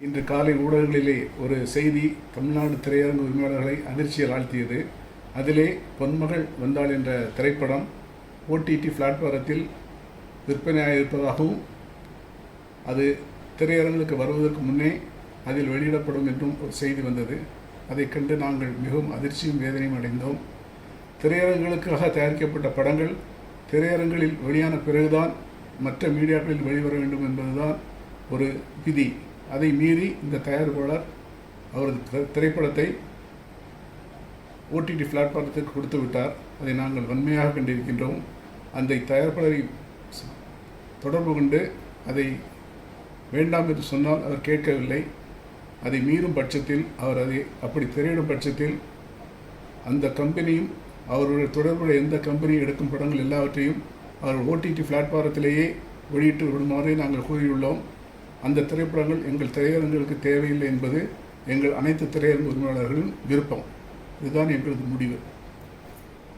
இன்று காலை ஊடகங்களிலே ஒரு செய்தி தமிழ்நாடு திரையரங்கு உரிமையாளர்களை அதிர்ச்சியில் ஆழ்த்தியது. அதிலே பொன்மகள் வந்தாள் என்ற திரைப்படம் ஓடிடி பிளாட்பாரத்தில் விற்பனையாயிருப்பதாகவும் அது திரையரங்குகளுக்கு வருவதற்கு முன்னே அதில் வெளியிடப்படும் என்றும் ஒரு செய்தி வந்தது. அதைக் கண்டு நாங்கள் மிகவும் அதிர்ச்சியும் வேதனையும் அடைந்தோம். திரையரங்குகளுக்காக தயாரிக்கப்பட்ட படங்கள் திரையரங்குகளில் வெளியான பிறகுதான் மற்ற மீடியாக்களில் வெளிவர வேண்டும் என்பதுதான் ஒரு விதி. அதை மீறி இந்த தயாரிப்பாளர் அவரது திரை- திரைப்படத்தை ஓடிடி பிளாட்ஃபார்மத்திற்கு கொடுத்து விட்டார். அதை நாங்கள் வன்மையாக கண்டிருக்கின்றோம். அந்த தயாரிப்பாளரை தொடர்பு கொண்டு அதை வேண்டாம் என்று சொன்னால் அவர் கேட்கவில்லை. அதை மீறும் பட்சத்தில் அவர் அதை அப்படி திரையிடும் பட்சத்தில் அந்த கம்பெனியும் அவருடைய தொடர்புடைய எந்த கம்பெனியும் எடுக்கும் படங்கள் எல்லாவற்றையும் அவர் ஓடிடி பிளாட்ஃபாரத்திலேயே வெளியிட்டு விடுமாறு நாங்கள் கூறியுள்ளோம். அந்த திரைப்படங்கள் எங்கள் திரையரங்குகளுக்கு தேவையில்லை என்பது எங்கள் அனைத்து திரையரங்கு உரிமையாளர்களின் விருப்பம். இதுதான் எங்களது முடிவு.